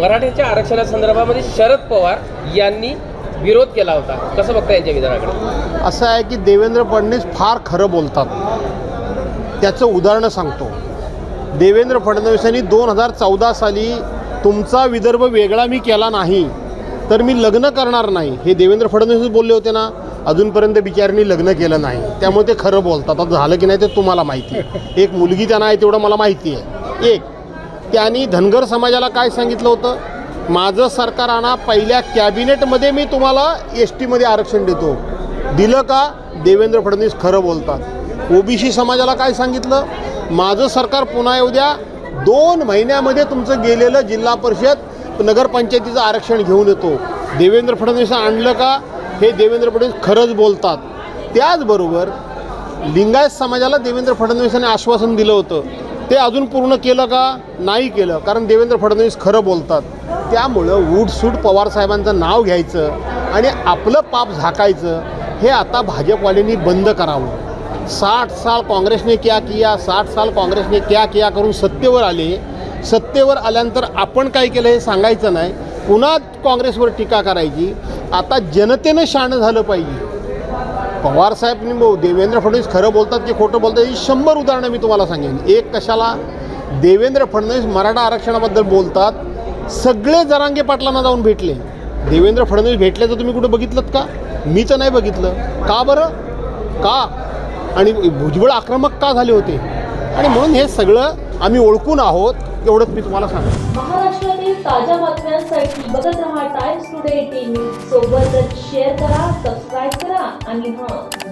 मराठ्याच्या आरक्षणासंदर्भामध्ये शरद पवार यांनी विरोध केला होता. कसं बघता यांच्या विधानाकडे? असं आहे की देवेंद्र फडणवीस फार खरं बोलतात. त्याचं उदाहरणं सांगतो. देवेंद्र फडणवीसांनी दोन हजार चौदा साली तुमचा विदर्भ वेगळा मी केला नाही तर मी लग्न करणार नाही हे देवेंद्र फडणवीस बोलले होते ना. अजूनपर्यंत बिचाऱ्यांनी लग्न केलं नाही. त्यामुळे ते खरं बोलतात. आता झालं की नाही ते तुम्हाला माहिती आहे. एक मुलगी त्यांना आहे तेवढं मला माहिती आहे. एक त्यांनी धनगर समाजाला काय सांगितलं होतं? माझं सरकार आणा पहिल्या कॅबिनेटमध्ये मी तुम्हाला एस टीमध्ये आरक्षण देतो. दिलं का? देवेंद्र फडणवीस खरं बोलतात. ओबीसी समाजाला काय सांगितलं? माझं सरकार पुन्हा येऊ द्या. दोन महिन्यामध्ये तुमचं गेलेलं जिल्हा परिषद नगरपंचायतीचं आरक्षण घेऊन येतो. देवेंद्र फडणवीस आणलं का? हे देवेंद्र फडणवीस खरंच बोलतात. त्याचबरोबर लिंगायत समाजाला देवेंद्र फडणवीसांनी आश्वासन दिलं होतं. ते अजून पूर्ण केलं का? नाही केलं. कारण देवेंद्र फडणवीस खरं बोलतात. त्यामुळं उठसूट पवारसाहेबांचं नाव घ्यायचं आणि आपलं पाप झाकायचं हे आता भाजपवाल्यांनी बंद करावं. साठ साल काँग्रेसने क्या किया साठ साल काँग्रेसने क्या किया करून सत्तेवर आले. सत्तेवर आल्यानंतर आपण काय केलं हे सांगायचं नाही. पुन्हा काँग्रेसवर टीका करायची. आता जनतेनं शाणं झालं पाहिजे. पवारसाहेब भाऊ देवेंद्र फडणवीस खरं बोलतात की खोटं बोलतात ही शंभर उदाहरणं मी तुम्हाला सांगेन. एक कशाला? देवेंद्र फडणवीस मराठा आरक्षणाबद्दल बोलतात सगळे जरांगे पाटलांना जाऊन भेटले. देवेंद्र फडणवीस भेटले तर तुम्ही कुठं बघितलं का? मी तर नाही बघितलं. का बरं? का? आणि भुजबळ आक्रमक का झाले होते? आणि म्हणून हे सगळं आम्ही ओळखून आहोत एवढंच मी तुम्हाला सांगतो महाराष्ट्रातील ताज्या बातम्यांसाठी बघत रहा टाइम्स टुडे एटीन न्यूज सोबतच शेअर करा सबस्क्राईब करा आणि हां बेल आयकॉन